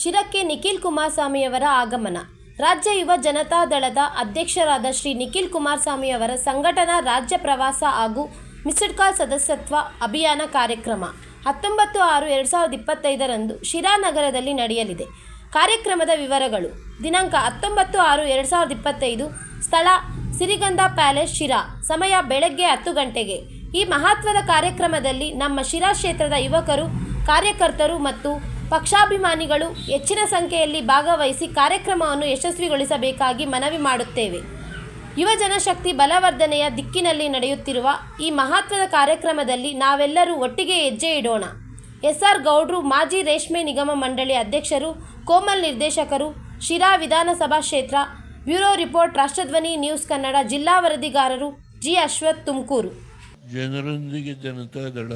ಶಿರಕ್ಕೆ ನಿಖಿಲ್ ಕುಮಾರಸ್ವಾಮಿಯವರ ಆಗಮನ. ರಾಜ್ಯ ಯುವ ಜನತಾ ದಳದ ಅಧ್ಯಕ್ಷರಾದ ಶ್ರೀ ನಿಖಿಲ್ ಕುಮಾರಸ್ವಾಮಿಯವರ ಸಂಘಟನಾ ರಾಜ್ಯ ಪ್ರವಾಸ ಹಾಗೂ ಮಿಸ್ಡ್ ಕಾಲ್ ಸದಸ್ಯತ್ವ ಅಭಿಯಾನ ಕಾರ್ಯಕ್ರಮ ಹತ್ತೊಂಬತ್ತು ಆರು ಎರಡು ಸಾವಿರದ ಇಪ್ಪತ್ತೈದರಂದು ಶಿರಾ ನಗರದಲ್ಲಿ ನಡೆಯಲಿದೆ. ಕಾರ್ಯಕ್ರಮದ ವಿವರಗಳು. ದಿನಾಂಕ ಹತ್ತೊಂಬತ್ತು ಆರು ಎರಡು ಸಾವಿರದ ಇಪ್ಪತ್ತೈದು, ಸ್ಥಳ ಸಿರಿಗಂಧ ಪ್ಯಾಲೇಸ್, ಶಿರಾ. ಸಮಯ ಬೆಳಗ್ಗೆ ಹತ್ತು ಗಂಟೆಗೆ. ಈ ಮಹತ್ವದ ಕಾರ್ಯಕ್ರಮದಲ್ಲಿ ನಮ್ಮ ಶಿರಾ ಕ್ಷೇತ್ರದ ಯುವಕರು, ಕಾರ್ಯಕರ್ತರು ಮತ್ತು ಪಕ್ಷಾಭಿಮಾನಿಗಳು ಹೆಚ್ಚಿನ ಸಂಖ್ಯೆಯಲ್ಲಿ ಭಾಗವಹಿಸಿ ಕಾರ್ಯಕ್ರಮವನ್ನು ಯಶಸ್ವಿಗೊಳಿಸಬೇಕಾಗಿ ಮನವಿ ಮಾಡುತ್ತೇವೆ. ಯುವ ಜನಶಕ್ತಿ ಬಲವರ್ಧನೆಯ ದಿಕ್ಕಿನಲ್ಲಿ ನಡೆಯುತ್ತಿರುವ ಈ ಮಹತ್ವದ ಕಾರ್ಯಕ್ರಮದಲ್ಲಿ ನಾವೆಲ್ಲರೂ ಒಟ್ಟಿಗೆ ಹೆಜ್ಜೆ ಇಡೋಣ. ಎಸ್ಆರ್ ಗೌಡ್ರು, ಮಾಜಿ ರೇಷ್ಮೆ ನಿಗಮ ಮಂಡಳಿ ಅಧ್ಯಕ್ಷರು, ಕೋಮಲ್ ನಿರ್ದೇಶಕರು, ಶಿರಾ ವಿಧಾನಸಭಾ ಕ್ಷೇತ್ರ, bureau report, Rashtradhwani news Kannada, ಜಿಲ್ಲಾ ವರದಿಗಾರರು ಜಿ ಅಶ್ವಥ್ ತುಮಕೂರು. ಜನರೊಂದಿಗೆ ಜನತಾದಳ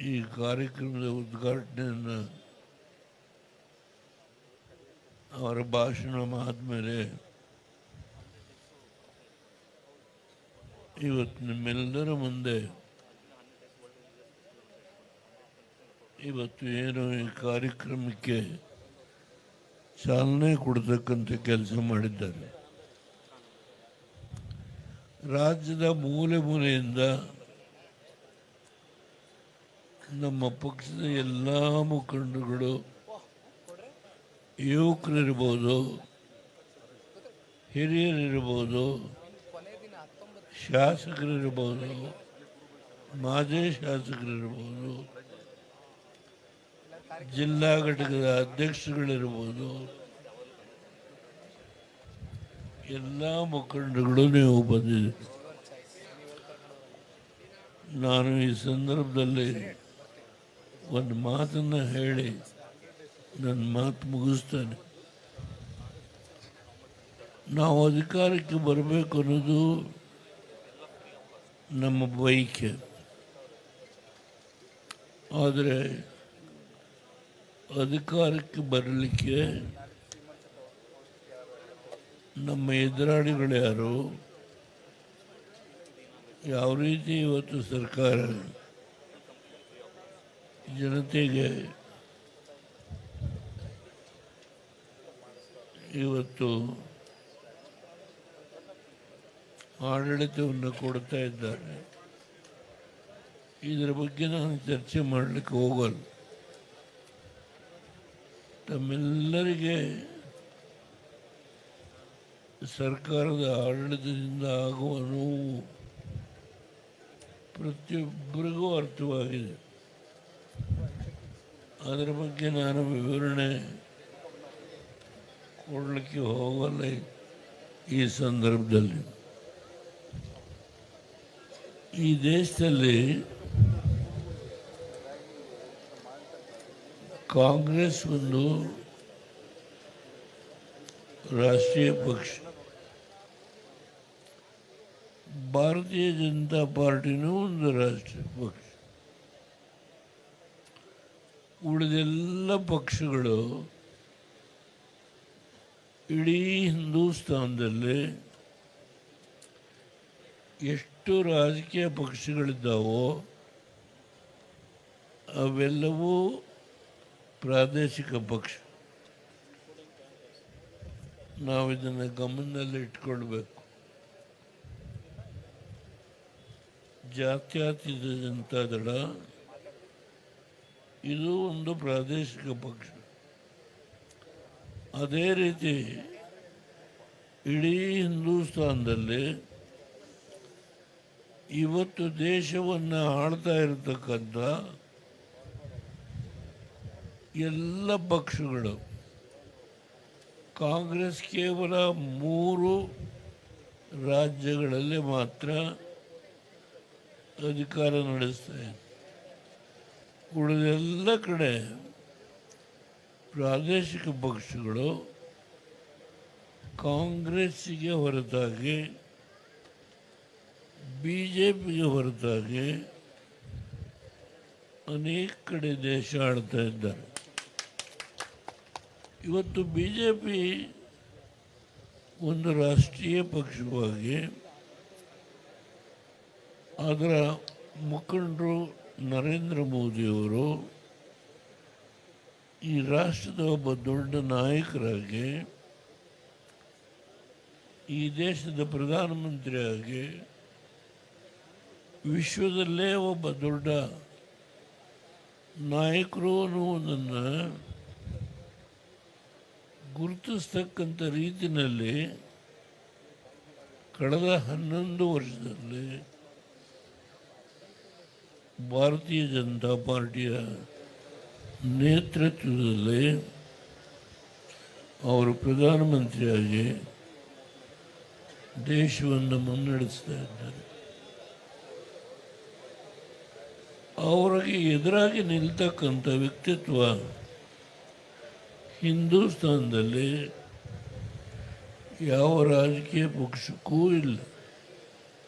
ಈ ಕಾರ್ಯಕ್ರಮದ ಉದ್ಘಾಟನೆಯನ್ನು ಅವರ ಭಾಷಣ ಆದಮೇಲೆ ಇವತ್ತು ನಿಮ್ಮೆಲ್ಲರ ಮುಂದೆ ಇವತ್ತು ಏನು ಈ ಕಾರ್ಯಕ್ರಮಕ್ಕೆ ಚಾಲನೆ ಕೊಡ್ತಕ್ಕಂಥ ಕೆಲಸ ಮಾಡಿದ್ದಾರೆ. ರಾಜ್ಯದ ಮೂಲೆ ಮೂಲೆಯಿಂದ ನಮ್ಮ ಪಕ್ಷದ ಎಲ್ಲ ಮುಖಂಡರುಗಳು, ಯುವಕರಿರ್ಬೋದು, ಹಿರಿಯರಿರ್ಬೋದು, ಶಾಸಕರಿರ್ಬೋದು, ಮಾಜಿ ಶಾಸಕರಿರ್ಬೋದು, ಜಿಲ್ಲಾ ಘಟಕದ ಅಧ್ಯಕ್ಷಗಳಿರ್ಬೋದು ಎಲ್ಲ ಮುಖಂಡರುಗಳು ನೀವು ಬಂದಿದ್ದೀರಿ. ನಾನು ಈ ಸಂದರ್ಭದಲ್ಲಿ ಒಂದು ಮಾತನ್ನು ಹೇಳಿ ನನ್ನ ಮಾತು ಮುಗಿಸ್ತೇನೆ. ನಾವು ಅಧಿಕಾರಕ್ಕೆ ಬರಬೇಕು ಅನ್ನೋದು ನಮ್ಮ ಬೈಕೆ ಆದರೆ ಅಧಿಕಾರಕ್ಕೆ ಬರಲಿಕ್ಕೆ ನಮ್ಮ ಎದುರಾಳಿಗಳು ಯಾರು? ಯಾವ ರೀತಿ ಇವತ್ತು ಸರ್ಕಾರ ಜನತೆಗೆ ಇವತ್ತು ಆಡಳಿತವನ್ನು ಕೊಡ್ತಾ ಇದ್ದಾರೆ. ಇದರ ಬಗ್ಗೆ ನಾನು ಚರ್ಚೆ ಮಾಡಲಿಕ್ಕೆ ಹೋಗಲ್ಲ. ತಮ್ಮೆಲ್ಲರಿಗೆ ಸರ್ಕಾರದ ಆಡಳಿತದಿಂದ ಆಗುವ ನೋವು ಪ್ರತಿಯೊಬ್ಬರಿಗೂ ಅರ್ಥವಾಗಿದೆ. ಅದರ ಬಗ್ಗೆ ನಾನು ವಿವರಣೆ ಕೊಡಲಿಕ್ಕೆ ಹೋಗಲ್ಲ ಈ ಸಂದರ್ಭದಲ್ಲಿ. ಈ ದೇಶದಲ್ಲಿ ಕಾಂಗ್ರೆಸ್ ಒಂದು ರಾಷ್ಟ್ರೀಯ ಪಕ್ಷ. ಭಾರತೀಯ ಜನತಾ ಪಾರ್ಟಿನೂ ಒಂದು ರಾಷ್ಟ್ರೀಯ ಪಕ್ಷ. ಉಳಿದೆಲ್ಲ ಪಕ್ಷಗಳು ಇಡೀ ಹಿಂದೂಸ್ತಾನದಲ್ಲಿ ಎಷ್ಟು ರಾಜಕೀಯ ಪಕ್ಷಗಳಿದ್ದಾವೋ ಅವೆಲ್ಲವೂ ಪ್ರಾದೇಶಿಕ ಪಕ್ಷ. ನಾವು ಇದನ್ನು ಗಮನದಲ್ಲಿ ಇಟ್ಕೊಳ್ಬೇಕು. ಜಾತ್ಯತೀತ ಜನತಾದಳ ಇದು ಒಂದು ಪ್ರಾದೇಶಿಕ ಪಕ್ಷ. ಅದೇ ರೀತಿ ಇಡೀ ಹಿಂದೂಸ್ತಾನದಲ್ಲಿ ಇವತ್ತು ದೇಶವನ್ನು ಆಳ್ತಾ ಇರತಕ್ಕಂಥ ಎಲ್ಲ ಪಕ್ಷಗಳು, ಕಾಂಗ್ರೆಸ್ ಕೇವಲ ಮೂರು ರಾಜ್ಯಗಳಲ್ಲಿ ಮಾತ್ರ ಅಧಿಕಾರ ನಡೆಸ್ತಾ ಇದೆ. ಉಳಿದೆಲ್ಲ ಕಡೆ ಪ್ರಾದೇಶಿಕ ಪಕ್ಷಗಳು ಕಾಂಗ್ರೆಸ್ಸಿಗೆ ಹೊರತಾಗಿ ಬಿ ಜೆ ಪಿಗೆ ಹೊರತಾಗಿ ಅನೇಕ ಕಡೆ ದೇಶ ಆಳ್ತಾ ಇದ್ದಾರೆ. ಇವತ್ತು ಬಿ ಜೆ ಪಿ ಒಂದು ರಾಷ್ಟ್ರೀಯ ಪಕ್ಷವಾಗಿ, ಅದರ ಮುಖಂಡರು ನರೇಂದ್ರ ಮೋದಿಯವರು ಈ ರಾಷ್ಟ್ರದ ಒಬ್ಬ ದೊಡ್ಡ ನಾಯಕರಾಗಿ, ಈ ದೇಶದ ಪ್ರಧಾನಮಂತ್ರಿಯಾಗಿ ವಿಶ್ವದಲ್ಲೇ ಒಬ್ಬ ದೊಡ್ಡ ನಾಯಕರು ಅನ್ನುವುದನ್ನು ಗುರುತಿಸ್ತಕ್ಕಂಥ ರೀತಿಯಲ್ಲಿ ಕಳೆದ ಹನ್ನೊಂದು ವರ್ಷದಲ್ಲಿ ಭಾರತೀಯ ಜನತಾ ಪಾರ್ಟಿಯ ನೇತೃತ್ವದಲ್ಲಿ ಅವರು ಪ್ರಧಾನಮಂತ್ರಿಯಾಗಿ ದೇಶವನ್ನು ಮುನ್ನಡೆಸ್ತಾ ಇದ್ದಾರೆ. ಅವರಿಗೆ ಎದುರಾಗಿ ನಿಲ್ತಕ್ಕಂಥ ವ್ಯಕ್ತಿತ್ವ ಹಿಂದೂಸ್ತಾನದಲ್ಲಿ ಯಾವ ರಾಜಕೀಯ ಪಕ್ಷಕ್ಕೂ ಇಲ್ಲ.